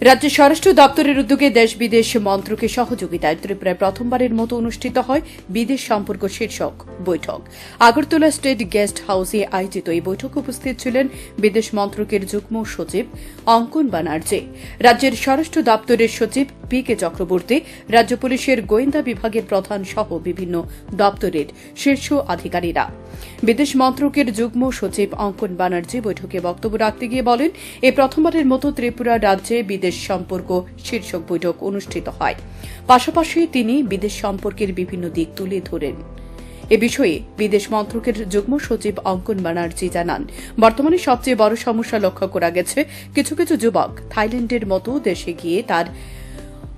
রাজ্যের স্বরাষ্ট্র দপ্তরের উদ্যোগে দেশ বিদেশ মন্ত্রকের সহযোগিতায় ত্রিপুরায় প্রথমবারের মতো অনুষ্ঠিত হয় বিদেশ সম্পর্ক শীর্ষক বৈঠক। আগরতলা স্টেট গেস্ট হাউসে আয়োজিত এই বৈঠকে উপস্থিত ছিলেন বিদেশ মন্ত্রকের যুগ্ম সচিব অঙ্কন ব্যানার্জি রাজ্যের স্বরাষ্ট্র দপ্তরের সচিব পি কে চক্রবর্তী, রাজ্য পুলিশের গোয়েন্দা বিভাগের প্রধান সহ বিভিন্ন দপ্তরের শীর্ষ আধিকারিকরা। বিদেশ মন্ত্রকের যুগ্ম সচিব অঙ্কন ব্যানার্জি বৈঠকে বক্তব্য রাখতে গিয়ে বলেন, এ প্রথমবারের মতো ত্রিপুরা রাজ্যে বিদেশ সম্পর্ক শীর্ষক বৈঠক অনুষ্ঠিত হয়। পাশাপাশি তিনি বিদেশ সম্পর্কের বিভিন্ন দিক তুলে ধরেন। এ বিষয়ে বিদেশ মন্ত্রকের যুগ্ম সচিব অঙ্কন ব্যানার্জি জানান, বর্তমানে সবচেয়ে বড় সমস্যা লক্ষ্য করা গেছে, কিছু কিছু যুবক থাইল্যান্ডের মতো দেশে গিয়ে তার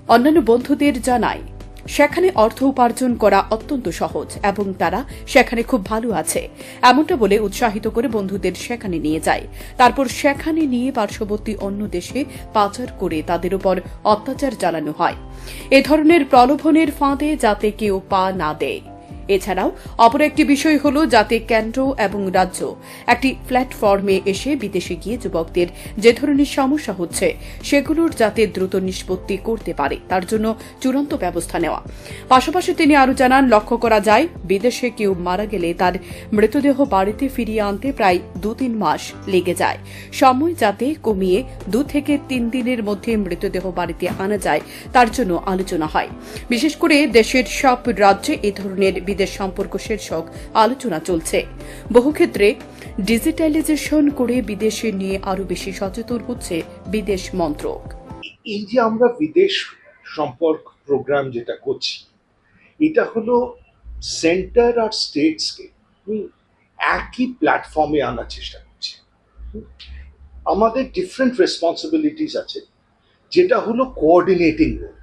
অন্যান্য বন্ধুদের জানায় সেখানে অর্থ উপার্জন করা অত্যন্ত সহজ এবং তারা সেখানে খুব ভালো আছে। এমনটা বলে উৎসাহিত করে বন্ধুদের সেখানে নিয়ে যায়। তারপর সেখানে নিয়ে পার্শ্ববর্তী অন্য দেশে পাচার করে তাদের উপর অত্যাচার চালানো হয়। এ ধরনের প্রলোভনের ফাঁদে যাতে কেউ পা না দেয়। এছাড়াও, অপর একটি বিষয় হল যাতে কেন্দ্র এবং রাজ্য একটি প্ল্যাটফর্মে এসে বিদেশে গিয়ে যুবকদের যে ধরনের সমস্যা হচ্ছে, সেগুলোর যাতে দ্রুত নিষ্পত্তি করতে পারে, তার জন্য চূড়ান্ত ব্যবস্থা নেওয়া। পাশাপাশি তিনি আরও জানান, লক্ষ্য করা যায়, বিদেশে কেউ মারা গেলে তার মৃতদেহ বাড়িতে ফিরিয়ে আনতে প্রায় দু তিন মাস লেগে যায়। সময় যাতে কমিয়ে দু থেকে তিন দিনের মধ্যে মৃতদেহ বাড়িতে আনা যায়, তার জন্য আলোচনা হয়। বিশেষ করে দেশের সব রাজ্যে এ ধরনের বিদেশ সম্পর্ক শীর্ষক আলোচনা চলছে। বহু ক্ষেত্রে ডিজিটালাইজেশন করে বিদেশে নিয়ে আরও বেশি সচেতন হচ্ছে বিদেশ মন্ত্রক। এই যে আমরা বিদেশ সম্পর্ক প্রোগ্রাম যেটা করছি, এটা হলো সেন্টার আর স্টেটসকে একই প্ল্যাটফর্মে আনার চেষ্টা করছি। আমাদের ডিফারেন্ট রেসপন্সিবিলিটিস আছে, যেটা হলো কোঅর্ডিনেটিং রোল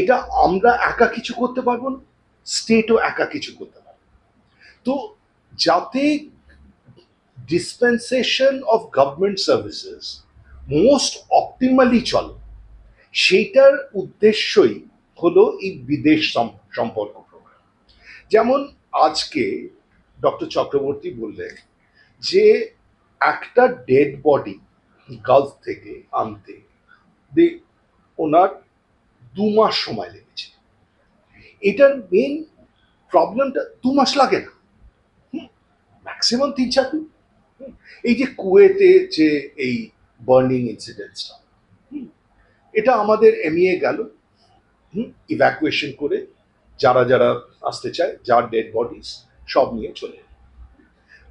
এটা আমরা একা কিছু করতে পারব না। স্টেটও একা কিছু করতে পারবে না। তো যাতে dispensation of government services most optimally চলে, সেইটার উদ্দেশ্যই হলো এই বিদেশ সম্পর্ক প্রোগ্রাম যেমন আজকে ডক্টর চক্রবর্তী বললেন যে একটা ডেড বডি গালফ থেকে আনতে ওনার দু মাস সময় লেগেছে এটার মেন প্রবলেমটা দু মাস লাগে না। ম্যাক্সিমাম তিন চার দিন। এই যে কুয়েতে যে এই বার্নিং ইনসিডেন্টসটা এটা আমাদের এমইএ গেল ইভ্যাকুয়েশন করে যারা যারা আসতে চায়, যার ডেড বডিস সব নিয়ে চলে।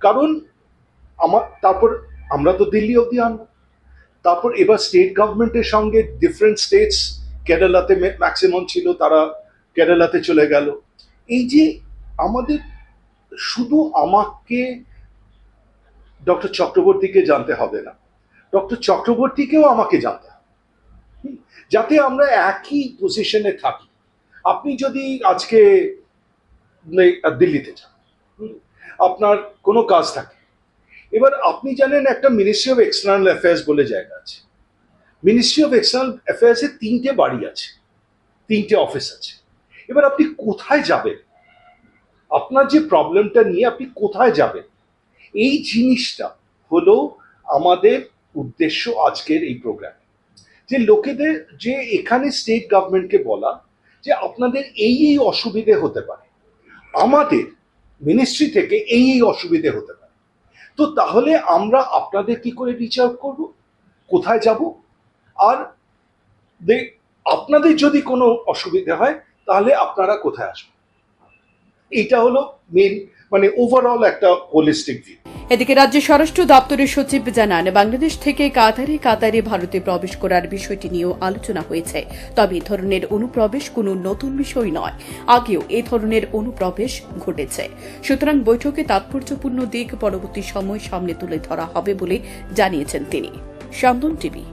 কারণ আমার, তারপর আমরা তো দিল্লি অবধি আনব। তারপর এবার স্টেট গভর্নমেন্টের সঙ্গে ডিফারেন্ট স্টেটস কেরালাতে ম্যাক্সিমাম ছিল তারা কেরালাতে চলে গেল। এই যে আমাদের শুধু আমাকে ডক্টর চক্রবর্তীকে জানতে হবে না, ডক্টর চক্রবর্তীকেও আমাকে জানতে হবে। যাতে আমরা একই পজিশনে থাকি। আপনি যদি আজকে দিল্লিতে যান আপনার কোনো কাজ থাকে। এবার আপনি জানেন একটা মিনিস্ট্রি অফ এক্সটার্নাল অ্যাফেয়ার্স বলে জায়গা আছে। মিনিস্ট্রি অফ এক্সটার্নাল অ্যাফেয়ার্সে তিনটে বাড়ি আছে, তিনটে অফিস আছে। এবার আপনি কোথায় যাবেন? আপনার যে প্রবলেমটা নিয়ে আপনি কোথায় যাবেন? এই জিনিসটা হলো আমাদের উদ্দেশ্য আজকের এই প্রোগ্রামে যে লোকেদের, যে এখানে স্টেট গভর্নমেন্টকে বলা যে আপনাদের এই এই অসুবিধে হতে পারে। আমাদের মিনিস্ট্রি থেকে এই এই অসুবিধে হতে পারে। তো তাহলে আমরা আপনাদের কি করে রিচ আউট করব? কোথায় যাব? আর আপনাদের যদি কোনো অসুবিধে হয় তাহলে আপনারা কোথায় আসবেন? এইটা হলো মেন মানে ওভারঅল একটা হোলিস্টিক ভিউ এদিকে রাজ্য স্বরাষ্ট্র দপ্তরের সচিব জানান, বাংলাদেশ থেকে কাতারে কাতারে ভারতে প্রবেশ করার বিষয়টি নিয়েও আলোচনা হয়েছে। তবে এ ধরনের অনুপ্রবেশ কোনো নতুন বিষয় নয়। আগেও এ ধরনের অনুপ্রবেশ ঘটেছে। সুতরাং বৈঠকে তাৎপর্যপূর্ণ দিক পরবর্তী সময় সামনে তুলে ধরা হবে বলে জানিয়েছেন তিনি। টিভি।